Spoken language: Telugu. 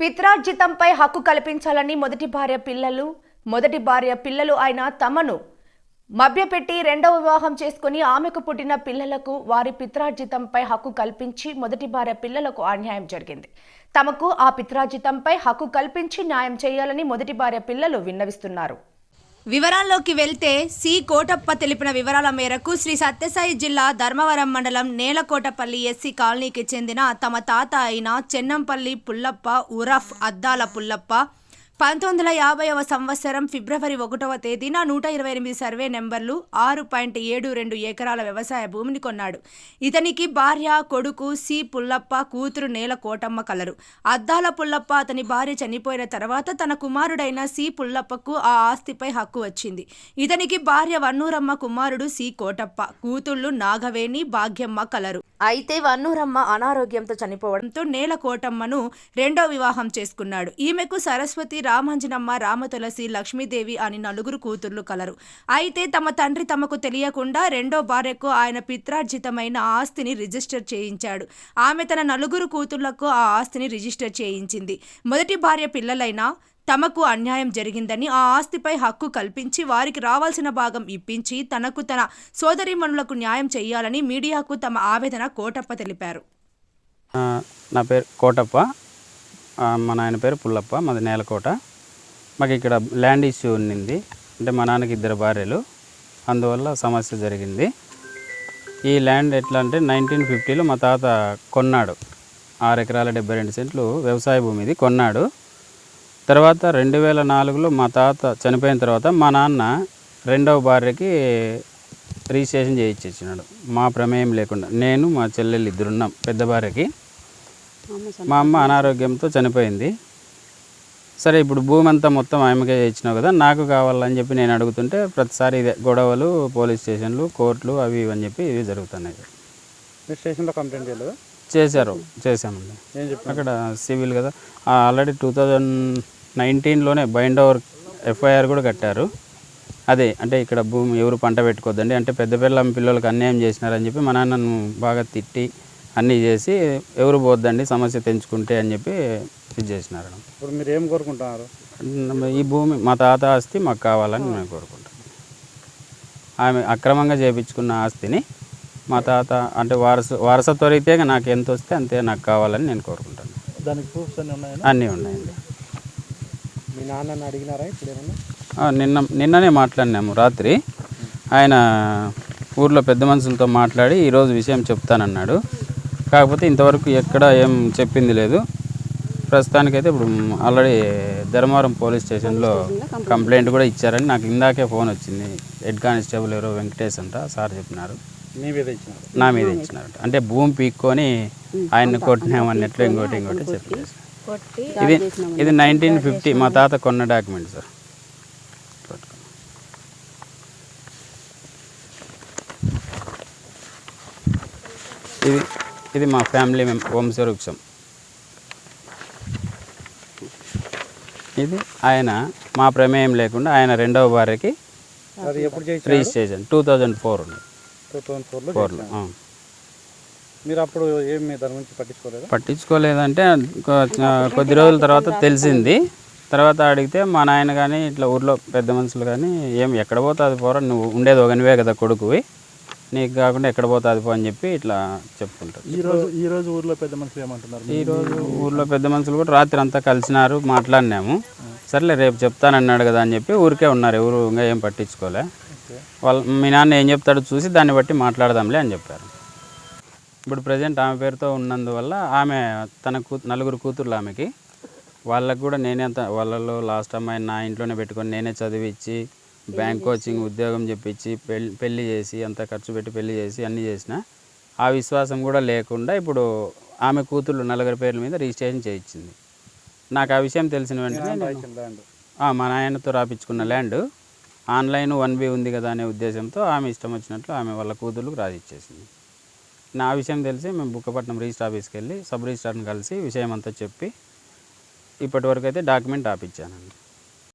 పిత్రార్జితంపై హక్కు కల్పించాలని మొదటి భార్య పిల్లలు మొదటి భార్య పిల్లలు అయిన తమను మభ్యపెట్టి రెండవ వివాహం చేసుకుని ఆమెకు పుట్టిన పిల్లలకు వారి పిత్రార్జితంపై హక్కు కల్పించి మొదటి భార్య పిల్లలకు అన్యాయం జరిగింది. తమకు ఆ పిత్రార్జితంపై హక్కు కల్పించి న్యాయం చేయాలని మొదటి భార్య పిల్లలు విన్నవిస్తున్నారు. వివరాల్లోకి వెళ్తే సి. కోటప్ప తెలిపిన వివరాల మేరకు శ్రీ సత్యసాయి జిల్లా ధర్మవరం మండలం నేలకోటపల్లి ఎస్సీ కాలనీకి చెందిన తమ తాత అయిన చెన్నంపల్లి పుల్లప్ప ఉరఫ్ అద్దాల పుల్లప్ప పంతొమ్మిది వందల యాభైవ సంవత్సరం ఫిబ్రవరి ఒకటవ తేదీన నూట ఇరవై ఎనిమిది సర్వే నెంబర్లు ఆరు పాయింట్ ఏడు రెండు ఎకరాల వ్యవసాయ భూమిని కొన్నాడు. ఇతనికి భార్య కొడుకు సి పుల్లప్ప కూతురు నేల కోటమ్మ కలరు. అద్దాల పుల్లప్ప అతని భార్య చనిపోయిన తర్వాత తన కుమారుడైన సి పుల్లప్పకు ఆ ఆస్తిపై హక్కు వచ్చింది. ఇతనికి భార్య వన్నూరమ్మ కుమారుడు సి కోటప్ప కూతుళ్ళు నాగవేణి భాగ్యమ్మ కలరు. అయితే వన్నూరమ్మ అనారోగ్యంతో చనిపోవడంతో నేల కోటమ్మను రెండో వివాహం చేసుకున్నాడు. ఈమెకు సరస్వతి రామాంజనమ్మ రామతులసి లక్ష్మీదేవి అని నలుగురు కూతుర్లు కలరు. అయితే తమ తండ్రి తమకు తెలియకుండా రెండో భార్యకు ఆయన పిత్రార్జితమైన ఆస్తిని రిజిస్టర్ చేయించాడు. ఆమె తన నలుగురు కూతుర్లకు ఆ ఆస్తిని రిజిస్టర్ చేయించింది. మొదటి భార్య పిల్లలైన తమకు అన్యాయం జరిగిందని ఆ ఆస్తిపై హక్కు కల్పించి వారికి రావాల్సిన భాగం ఇప్పించి తనకు తన సోదరిమణులకు న్యాయం చేయాలని మీడియాకు తమ ఆవేదన కోటప్ప తెలిపారు. నా పేరు కోటప్ప. మా నాయన పేరు పుల్లప్ప మాది నేలకోట. మాకు ఇక్కడ ల్యాండ్ ఇష్యూ ఉండింది అంటే మా నాన్నకి ఇద్దరు భార్యలు. అందువల్ల సమస్య జరిగింది. ఈ ల్యాండ్ ఎట్లా అంటే నైన్టీన్ ఫిఫ్టీలో మా తాత కొన్నాడు. ఆరు ఎకరాల డెబ్బై రెండు సెంట్లు వ్యవసాయ భూమి ఇది కొన్నాడు. తర్వాత రెండు వేల నాలుగులో మా తాత చనిపోయిన తర్వాత మా నాన్న రెండవ భార్యకి రిజిస్ట్రేషన్ చేయించేసినాడు. మా ప్రమేయం లేకుండా. నేను మా చెల్లెలు ఇద్దరున్నాం పెద్ద భార్యకి. మా అమ్మ అనారోగ్యంతో చనిపోయింది. సరే ఇప్పుడు భూమి అంతా మొత్తం ఆమెకే ఇచ్చినావు కదా నాకు కావాలని చెప్పి నేను అడుగుతుంటే ప్రతిసారి ఇదే గొడవలు పోలీస్ స్టేషన్లు కోర్టులు అవి ఇవి అని చెప్పి ఇవి జరుగుతున్నాయి. మీరు స్టేషన్లో కంప్లైంట్ చేయలేదు? చేశారు చేశామండి. అక్కడ సివిల్ కదా ఆల్రెడీ టూ థౌజండ్ నైన్టీన్లోనే బైండ్ ఓవర్ ఎఫ్ఐఆర్ కూడా కట్టారు. అదే అంటే ఇక్కడ భూమి ఎవరు పంట పెట్టుకోవద్దండి అంటే పెద్ద పిల్ల పిల్లలకు అన్యాయం చేసినారని చెప్పి మా నాన్నను బాగా తిట్టి అన్నీ చేసి ఎవరు పోద్దండి సమస్య తెంచుకుంటే అని చెప్పి ఇది చేసినారు ఇప్పుడు మీరు ఏం కోరుకుంటున్నారు? ఈ భూమి మా తాత ఆస్తి మాకు కావాలని మేము కోరుకుంటాం ఆమె అక్రమంగా చేపించుకున్న ఆస్తిని మా తాత అంటే వారసు వారసత్వ రీత్యాగా నాకు ఎంత వస్తే అంతే నాకు కావాలని నేను కోరుకుంటాను దానికి ప్రూఫ్స్ అన్నీ ఉన్నాయని అన్నీ ఉన్నాయండి. మీ నాన్నని అడిగినారా ఇప్పుడు ఏమన్నా? నిన్న నిన్ననే మాట్లాడినాము రాత్రి. ఆయన ఊర్లో పెద్ద మనుషులతో మాట్లాడి ఈరోజు విషయం చెప్తానన్నాడు. కాకపోతే ఇంతవరకు ఎక్కడ ఏం చెప్పింది లేదు. ప్రస్తుతానికైతే ఇప్పుడు ఆల్రెడీ ధర్మవరం పోలీస్ స్టేషన్లో కంప్లైంట్ కూడా ఇచ్చారని నాకు ఇందాకే ఫోన్ వచ్చింది. హెడ్ కానిస్టేబుల్ ఎవరో వెంకటేష్ అంట సార్ చెప్పినారు. మీ మీద ఇచ్చినారు. నా మీద ఇచ్చినారట. అంటే భూమి పీక్కొని ఆయన్ని కొట్టినామన్నట్లు ఇంకోటి ఇంకోటి చెప్పేసి ఇది ఇది నైన్టీన్ ఫిఫ్టీ మా తాత కొన్న డాక్యుమెంట్ సార్. ఇది ఇది మా ఫ్యామిలీ మెం వంశవృక్షం ఇది ఆయన మా ప్రమేయం లేకుండా ఆయన రెండవ భార్యకి అది ఎప్పుడు చేయించారు registration two thousand four two thousand ఫోర్లో ఫోర్లో మీరు అప్పుడు ఏం మీ దాని గురించి పట్టించుకోలేదా? పట్టించుకోలేదంటే కొద్ది రోజుల తర్వాత తెలిసింది. తర్వాత అడిగితే మా నాయన కానీ ఇట్లా ఊర్లో పెద్ద మనుషులు కానీ ఏం ఎక్కడ పోతుంది పోరా నువ్వు ఉండేది ఒకనివే కదా కొడుకువి. నీకు కాకుండా ఎక్కడ పోతుంది పో అని చెప్పి ఇట్లా చెప్పుకుంటారు. ఈ రోజు ఈ రోజు ఊర్లో పెద్ద మనుషులు ఏమంటున్నారు? ఈరోజు ఊర్లో పెద్ద మనుషులు కూడా రాత్రి అంతా కలిసినారు మాట్లాడినాము. సర్లే రేపు చెప్తానన్నాడు కదా అని చెప్పి ఊరికే ఉన్నారు ఎవరు ఇంకా ఏం పట్టించుకోలే. వాళ్ళ మీ నాన్న ఏం చెప్తాడో చూసి దాన్ని బట్టి మాట్లాడదాంలే అని చెప్పారు. ఇప్పుడు ప్రజెంట్ ఆమె పేరుతో ఉన్నందువల్ల ఆమె తన కూ నలుగురు కూతుర్లు ఆమెకి. వాళ్ళకు కూడా నేనే అంత వాళ్ళలో లాస్ట్ అమ్మాయి నా ఇంట్లోనే పెట్టుకొని నేనే చదివించి బ్యాంక్ కోచింగ్ ఉద్యోగం చెప్పించి పెళ్ళి పెళ్ళి చేసి అంత ఖర్చు పెట్టి పెళ్ళి చేసి అన్నీ చేసిన ఆ విశ్వాసం కూడా లేకుండా ఇప్పుడు ఆమె కూతుర్లు నలుగురి పేర్ల మీద రిజిస్ట్రేషన్ చేయించింది. నాకు ఆ విషయం తెలిసిన వెంటనే మా నాయనతో రాపించుకున్న ల్యాండ్. ఆన్లైన్ వన్ బి ఉంది కదా అనే ఉద్దేశంతో ఆమె ఇష్టం వచ్చినట్లు ఆమె వాళ్ళ కూతుర్లకు రాసిచ్చేసింది. నా విషయం తెలిసి మేము బుక్కపట్నం రిజిస్టర్ ఆఫీస్కి వెళ్ళి సబ్ రిజిస్ట్రార్ని కలిసి విషయం అంతా చెప్పి ఇప్పటి వరకు అయితే డాక్యుమెంట్ ఆపిచ్చానండి